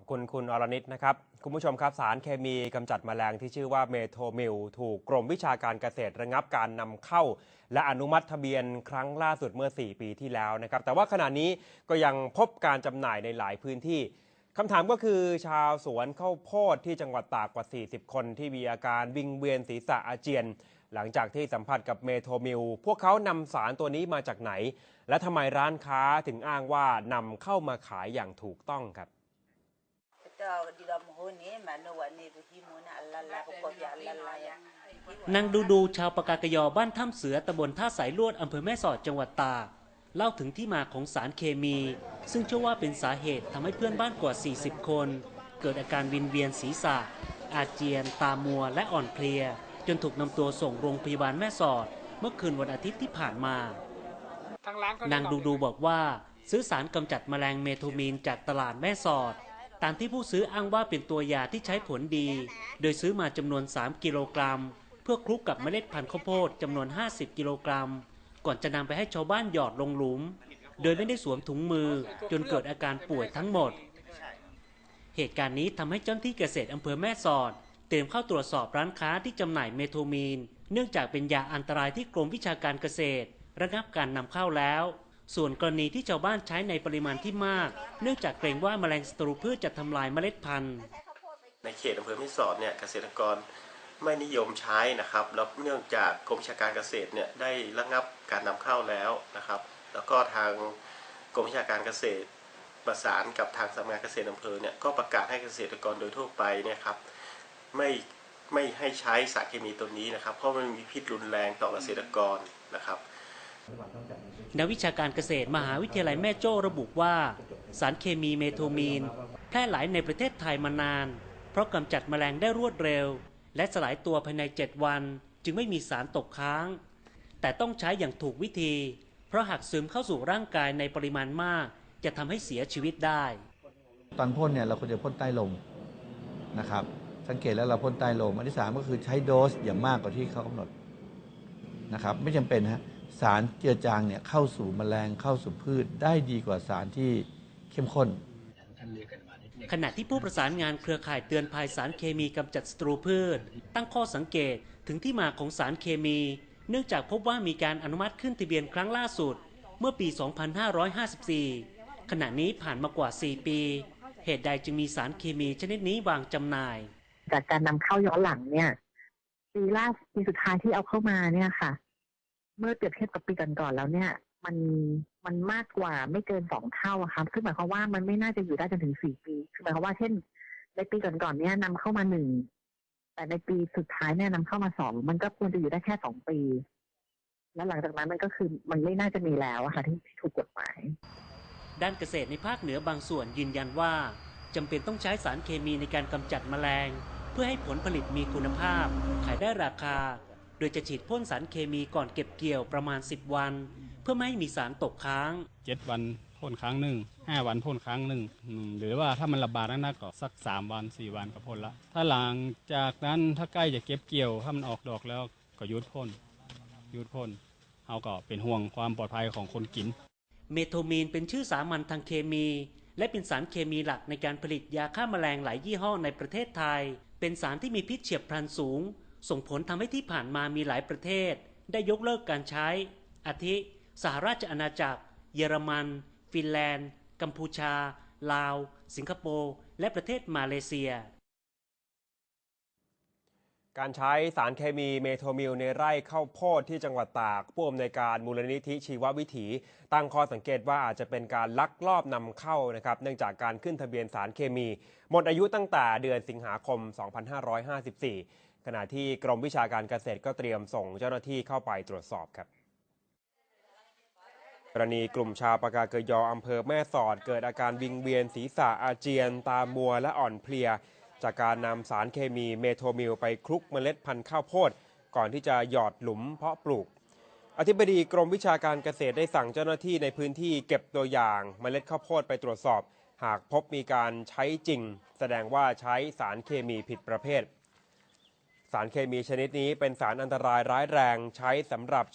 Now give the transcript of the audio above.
อบคุณคุณอรนิตนะครับ คุณผู้ชมครับสารเคมีกำจัดแมลงที่ชื่อว่าเมโทมิลถูกกรมวิชาการเกษตรระงับการนำเข้า และอนุมัติทะเบียนครั้งล่าสุดเมื่อ 4 ปีที่แล้วนะครับ แต่ว่าขณะนี้ก็ยังพบการจำหน่ายในหลายพื้นที่คำถามก็คือชาวสวนข้าวโพดที่จังหวัดตากกว่า 40 คนที่มีอาการวิงเวียนศีรษะอาเจียน หลังจากที่สัมผัสกับเมโทมิล พวกเขานำสารตัวนี้มาจากไหน และทำไมร้านค้าถึงอ้างว่านำเข้ามาขายอย่างถูกต้องครับ di dalam huni mana wani ruhi muna Allah la ko ya Allah la ya. นางดูดูชาวปากากยอบ้านถ้ำเสือตำบลท่าสายลวดอำเภอแม่สอดจังหวัดตากเล่าถึงที่มาของสารเคมี ซึ่งเชื่อว่าเป็นสาเหตุทำให้เพื่อนบ้านกว่า 40 คน เกิดอาการวินเวียนศีรษะ อาเจียน ตามัว และอ่อนเพลีย จนถูกนำตัวส่งโรงพยาบาลแม่สอด เมื่อคืนวันอาทิตย์ที่ผ่านมาางร้านานางดูดูบอกว่า ซื้อสารกำจัดแมลงเมโทมีนจากตลาดแม่สอด ตามที่ผู้ซื้ออ้างว่าเป็นตัวยาที่ใช้ผลดี โดยซื้อมาจำนวน 3 กิโลกรัม เพื่อคลุกกับเมล็ดพันธุ์ข้าวโพดจำนวน 50 กิโลกรัม ก่อนจะนำไปให้ชาวบ้านหยอดลงหลุม โดยไม่ได้สวมถุงมือ จนเกิดอาการป่วยทั้งหมด เหตุการณ์นี้ทำให้เจ้าหน้าที่เกษตรอำเภอแม่สอด เตรียมเข้าตรวจสอบร้านค้าที่จำหน่ายเมโทมีน เนื่องจากเป็นยาอันตรายที่กรมวิชาการเกษตร ระงับการนำเข้าแล้ว ส่วนกรณีที่ชาวบ้านใช้ในปริมาณที่มาก เนื่องจากเกรงว่าแมลงศัตรูพืชจะทำลายเมล็ดพันธุ์ ในเขตอำเภอแม่สอดเนี่ยเกษตรกรไม่นิยมใช้นะครับแล้วเนื่องจากกรมชาการเกษตรเนี่ยได้ระงับการนำเข้าแล้วนะครับ แล้วก็ทางกรมชาการเกษตรประสานกับทางสำนักงานเกษตรอำเภอเนี่ยก็ประกาศให้เกษตรกรโดยทั่วไปเนี่ยครับไม่ไม่ให้ใช้สารเคมีตัวนี้นะครับ เพราะมันมีพิษรุนแรงต่อเกษตรกรนะครับ นักวิชาการเกษตรมหาวิทยาลัยแม่โจ้ระบุว่า สารเคมีเมโทมีน แพร่หลายในประเทศไทยมานาน เพราะกำจัดแมลงได้รวดเร็ว และสลายตัวภายใน 7 วัน จึงไม่มีสารตกค้าง แต่ต้องใช้อย่างถูกวิธี เพราะหากซึมเข้าสู่ร่างกายในปริมาณมาก จะทำให้เสียชีวิตได้ ตอนพ่นเนี่ยเราควรจะพ่นใต้ลมนะครับ สังเกตแล้วเราพ่นใต้ลมอันที่สามก็คือใช้โดสอย่างมากกว่าที่เขากำหนดนะครับไม่จำเป็นฮะ สารเจือจางเนี่ยเข้าสู่แมลงเข้าสู่พืช ได้ดีกว่าสารที่เข้มข้น ขณะที่ผู้ประสานงานเครือข่ายเตือนภัยสารเคมีกำจัดศัตรูพืช ตั้งข้อสังเกตถึงที่มาของสารเคมี เนื่องจากพบว่ามีการอนุมัติขึ้นทะเบียนครั้งล่าสุด เมื่อปี 2554 ขณะนี้ผ่านมากว่า 4 ปี เหตุใดจึงมีสารเคมีชนิดนี้วางจำหน่าย จากการนำเข้าย้อนหลังเนี่ยปีล่าปีสุดท้ายที่เอาเข้ามาเนี่ยค่ะ เมื่อเปรียบเทียบกับปีก่อนๆแล้วเนี่ย มันมันมากกว่าไม่เกินสองเท่าครับซึ่งหมายความว่ามันไม่น่าจะอยู่ได้จนถึงสี่ปีคือหมายความว่าเช่น ในปีก่อนๆเนี่ยนำเข้ามาหนึ่งแต่ในปีสุดท้ายเนี่ยนำเข้ามาสองมันก็ควรจะอยู่ได้แค่สองปี แล้วหลังจากนั้นมันก็คือมันไม่น่าจะมีแล้วค่ะที่ที่ถูกกฎหมาย ด้านเกษตรในภาคเหนือบางส่วนยืนยันว่าจำเป็นต้องใช้สารเคมีในการกำจัดแมลง เพื่อให้ผลผลิตมีคุณภาพ ขายได้ราคา โดยจะฉีดพ่นสารเคมีก่อนเก็บเกี่ยวประมาณ 10 วัน เพื่อไม่ให้มีสารตกค้างเจ็ดวันพ่นครั้งหนึ่งห้าวันพ่นครั้งหนึ่งอืมหรือว่าถ้ามันระบาดนักๆก็สักสามวันสี่วันก็พ่นละ ถ้าหลังจากนั้นถ้าใกล้จะเก็บเกี่ยวถ้ามันออกดอกแล้วก็หยุดพ่นหยุดพ่นเขาก็เป็นห่วงความปลอดภัยของคนกิน เมโทมีนเป็นชื่อสามัญทางเคมี และเป็นสารเคมีหลักในการผลิตยาฆ่าแมลงหลายยี่ห้อในประเทศไทย เป็นสารที่มีพิษเฉียบพลันสูง ส่งผลทำให้ที่ผ่านมามีหลายประเทศ ได้ยกเลิกการใช้ อาทิ สหราชอาณาจักร เยอรมัน ฟินแลนด์ กัมพูชา ลาว สิงคโปร์ และประเทศมาเลเซีย การใช้สารเคมีเมโทมิลในไร่ข้าวโพดที่จังหวัดตากผู้อำนวยการมูลนิธิชีววิถี ตั้งข้อสังเกตว่าอาจจะเป็นการลักลอบนำเข้านะครับ เนื่องจากการขึ้นทะเบียนสารเคมี หมดอายุตั้งแต่เดือนสิงหาคม 2554 ขณะที่กรมวิชาการเกษตรก็เตรียมส่งเจ้าหน้าที่เข้าไปตรวจสอบครับกรณีกลุ่มชาวปากาเกยออำเภอแม่สอด เกิดอาการวิงเวียนศีรษะอาเจียน ตามัวและอ่อนเพลีย จากการนำสารเคมีเมโทมิลไปคลุกเมล็ดพันธุ์ข้าวโพด ก่อนที่จะหยอดหลุมเพาะปลูก อธิบดีกรมวิชาการเกษตรได้สั่งเจ้าหน้าที่ในพื้นที่เก็บตัวอย่างเมล็ดข้าวโพดไปตรวจสอบ หากพบมีการใช้จริง แสดงว่าใช้สารเคมีผิดประเภท สารเคมีชนิดนี้เป็นสารอันตรายร้ายแรงใช้สำหรับ